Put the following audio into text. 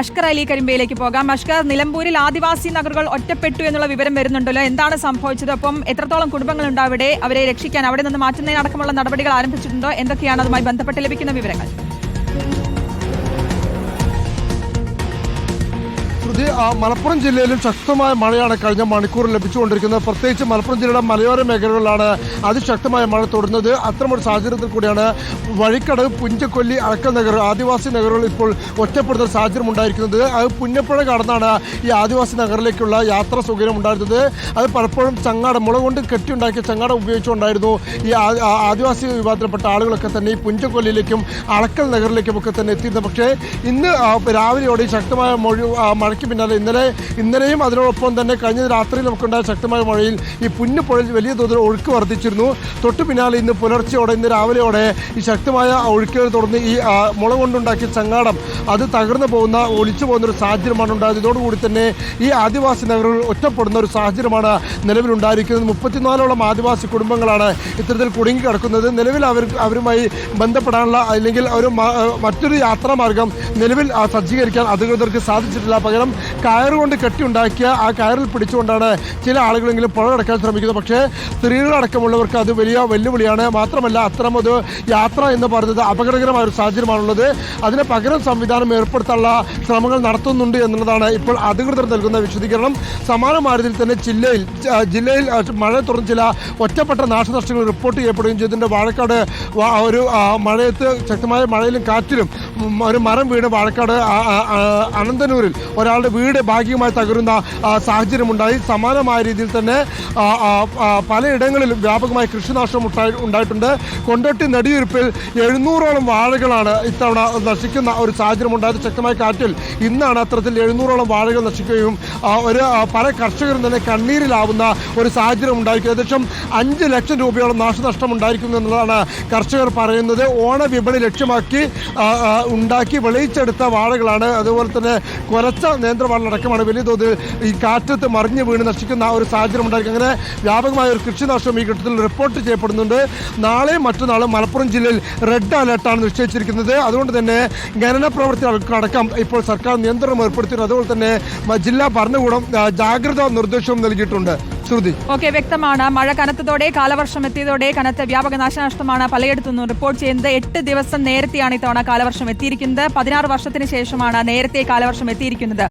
അഷ്കർ അലി കരിമ്പയിലേക്ക് പോകാം. അഷ്കർ നിലമ്പൂരിൽ ആദിവാസി നഗറുകൾ ഒറ്റപ്പെട്ടു എന്നുള്ള വിവരം വരുന്നുണ്ടല്ലോ. എന്താണ് സംഭവിച്ചത്? അപ്പം എത്രത്തോളം കുടുംബങ്ങളുണ്ട് അവിടെ? അവരെ രക്ഷിക്കാൻ അവിടെ നിന്ന് മാറ്റുന്നതിനടക്കമുള്ള നടപടികൾ ആരംഭിച്ചിട്ടുണ്ടോ? എന്തൊക്കെയാണ് അതുമായി ബന്ധപ്പെട്ട് ലഭിക്കുന്ന വിവരങ്ങൾ? മലപ്പുറം ജില്ലയിലും ശക്തമായ മഴയാണ് കഴിഞ്ഞ മണിക്കൂറിൽ ലഭിച്ചുകൊണ്ടിരിക്കുന്നത്. പ്രത്യേകിച്ച് മലപ്പുറം ജില്ലയുടെ മലയോര മേഖലകളിലാണ് അതിശക്തമായ മഴ തുടരുന്നത് അത്തരമൊരു സാഹചര്യത്തിൽ കൂടിയാണ് വഴിക്കടവ് പുഞ്ചക്കൊല്ലി അടക്ക നഗർ ആദിവാസി നഗറുകൾ ഇപ്പോൾ ഒറ്റപ്പെടുന്ന സാഹചര്യം ഉണ്ടായിരിക്കുന്നത് അത് പുന്നപ്പുഴ കടന്നാണ് ഈ ആദിവാസി നഗറിലേക്കുള്ള യാത്ര സൗകര്യം ഉണ്ടായിരുന്നത്. അത് പലപ്പോഴും ചങ്ങാട മുള കൊണ്ട് കെട്ടിയുണ്ടാക്കിയ ചങ്ങാട ഉപയോഗിച്ചുകൊണ്ടായിരുന്നു ഈ ആദിവാസി വിഭാഗത്തിൽപ്പെട്ട ആളുകളൊക്കെ തന്നെ ഈ പുഞ്ചക്കൊല്ലിയിലേക്കും അളക്കൽ നഗറിലേക്കും ഒക്കെ തന്നെ എത്തിയിരുന്നത്. പക്ഷേ ഇന്ന് രാവിലെയോടെ ശക്തമായ മഴ മഴയ്ക്ക് പിന്നാലെ ഇന്നലെ ഇന്നലെയും അതിനോടൊപ്പം തന്നെ കഴിഞ്ഞ രാത്രി നമുക്കുണ്ടായ ശക്തമായ മഴയിൽ ഈ പുന്നപ്പുഴയിൽ വലിയ തോതിൽ ഒഴുക്ക് വർദ്ധിച്ചിരുന്നു. തൊട്ടു പിന്നാലെ ഇന്ന് പുലർച്ചെയോടെ ഇന്ന് രാവിലെയോടെ ഈ ശക്തമായ ഒഴുക്കുകൾ തുടർന്ന് ഈ മുള കൊണ്ടുണ്ടാക്കിയ ചങ്ങാടം അത് തകർന്നു പോകുന്ന ഒളിച്ചു പോകുന്ന ഒരു സാഹചര്യമാണ് ഉണ്ടായത്. ഇതോടുകൂടി തന്നെ ഈ ആദിവാസി നഗരങ്ങൾ ഒറ്റപ്പെടുന്ന ഒരു സാഹചര്യമാണ് നിലവിലുണ്ടായിരിക്കുന്നത് മുപ്പത്തിനാലോളം ആദിവാസി കുടുംബങ്ങളാണ് ഇത്തരത്തിൽ കുടുങ്ങി കിടക്കുന്നത്. നിലവിൽ അവർ അവരുമായി ബന്ധപ്പെടാനുള്ള അല്ലെങ്കിൽ ഒരു മറ്റൊരു യാത്രാമാർഗം നിലവിൽ സജ്ജീകരിക്കാൻ അധികൃതർക്ക് സാധിച്ചിട്ടില്ല. പകരം കയറുകൊണ്ട് കെട്ടിയുണ്ടാക്കിയ ആ കയറിൽ പിടിച്ചുകൊണ്ടാണ് ചില ആളുകളെങ്കിലും പുഴ കടക്കാൻ ശ്രമിക്കുന്നത്. പക്ഷേ സ്ത്രീകളടക്കമുള്ളവർക്ക് അത് വലിയ വെല്ലുവിളിയാണ്. മാത്രമല്ല അത്തരമൊരു യാത്ര എന്ന് പറയുന്നത് അപകടകരമായ ഒരു സാഹചര്യമാണുള്ളത്. അതിന് പകരം സംവിധാനം ഏർപ്പെടുത്താനുള്ള ശ്രമങ്ങൾ നടത്തുന്നുണ്ട് എന്നുള്ളതാണ് ഇപ്പോൾ അധികൃതർ നൽകുന്ന വിശദീകരണം. സമാനമായ രീതിയിൽ തന്നെ ജില്ലയിൽ ജില്ലയിൽ മഴ തുടർന്ന് ചില ഒറ്റപ്പെട്ട നാശനഷ്ടങ്ങൾ റിപ്പോർട്ട് ചെയ്യപ്പെടുകയും ചെയ്തിട്ടുണ്ട് വാഴക്കാട് ഒരു മഴയത്ത് ശക്തമായ മഴയിലും കാറ്റിലും ഒരു മരം വീണ് വാഴക്കാട് അനന്തനൂരിൽ ഒരാളുടെ വീട് ഭാഗികമായി തകരുന്ന സാഹചര്യമുണ്ടായി. സമാനമായ രീതിയിൽ തന്നെ പലയിടങ്ങളിലും വ്യാപകമായി കൃഷിനാശം ഉണ്ടായി- ഉണ്ടായിട്ടുണ്ട്. കൊണ്ടോട്ടി നെടിയുരുപ്പിൽ എഴുന്നൂറോളം വാഴകളാണ് ഇത്തവണ നശിക്കുന്ന ഒരു സാഹചര്യം ഉണ്ടായത് ശക്തമായ കാറ്റിൽ ഇന്നാണ് അത്തരത്തിൽ എഴുന്നൂറോളം വാഴകൾ നശിക്കുകയും ഒരു പല കർഷകരും തന്നെ കണ്ണീരിലാവുന്ന ഒരു സാഹചര്യം ഉണ്ടായിരിക്കും ഏകദേശം അഞ്ച് ലക്ഷം രൂപയോളം നാശനഷ്ടം ഉണ്ടായിരിക്കുന്നു എന്നുള്ളതാണ് കർഷകർ പറയുന്നത്. ഓണ വിപണി ലക്ഷ്യമാക്കി ഉണ്ടാക്കി വിളയിച്ചെടുത്ത വാഴകളാണ്. അതുപോലെ തന്നെ കുറച്ച നേന്ത്രവാഴലടക്കമാണ് വലിയ തോതിൽ ഈ കാറ്റത്ത് മറിഞ്ഞ് വീണ് നശിക്കുന്ന ആ ഒരു സാഹചര്യം ഉണ്ടായിരിക്കും. അങ്ങനെ വ്യാപകമായ ഒരു കൃഷിനാശം ഈ ഘട്ടത്തിൽ റിപ്പോർട്ട് ചെയ്യപ്പെടുന്നുണ്ട്. നാളെയും മറ്റന്നാളും മലപ്പുറം ജില്ലയിൽ റെഡ് അലർട്ടാണ് നിശ്ചയിച്ചിരിക്കുന്നത്. അതുകൊണ്ട് തന്നെ ഖനന പ്രവർത്തികൾക്കടക്കം ഇപ്പോൾ സർക്കാർ നിയന്ത്രണം ഏർപ്പെടുത്തിയിട്ടുണ്ട്. അതുപോലെ തന്നെ ജില്ലാ ഭരണകൂടം ജാഗ്രതാ നിർദ്ദേശവും നൽകിയിട്ടുണ്ട്. ശ്രുതി. ഓക്കെ വ്യക്തമാണ്. മഴ കനത്തതോടെ കാലവർഷം എത്തിയതോടെ കനത്ത വ്യാപക നാശനഷ്ടമാണ് പലയിടത്തു നിന്നും റിപ്പോർട്ട് ചെയ്യുന്നത്. എട്ട് ദിവസം നേരത്തെയാണ് ഇത്തവണ കാലവർഷം എത്തിയിരിക്കുന്നത്. പതിനാറ് വർഷത്തിന് ശേഷമാണ് നേരത്തെ കാലവർഷം എത്തിയിരിക്കുന്നത്.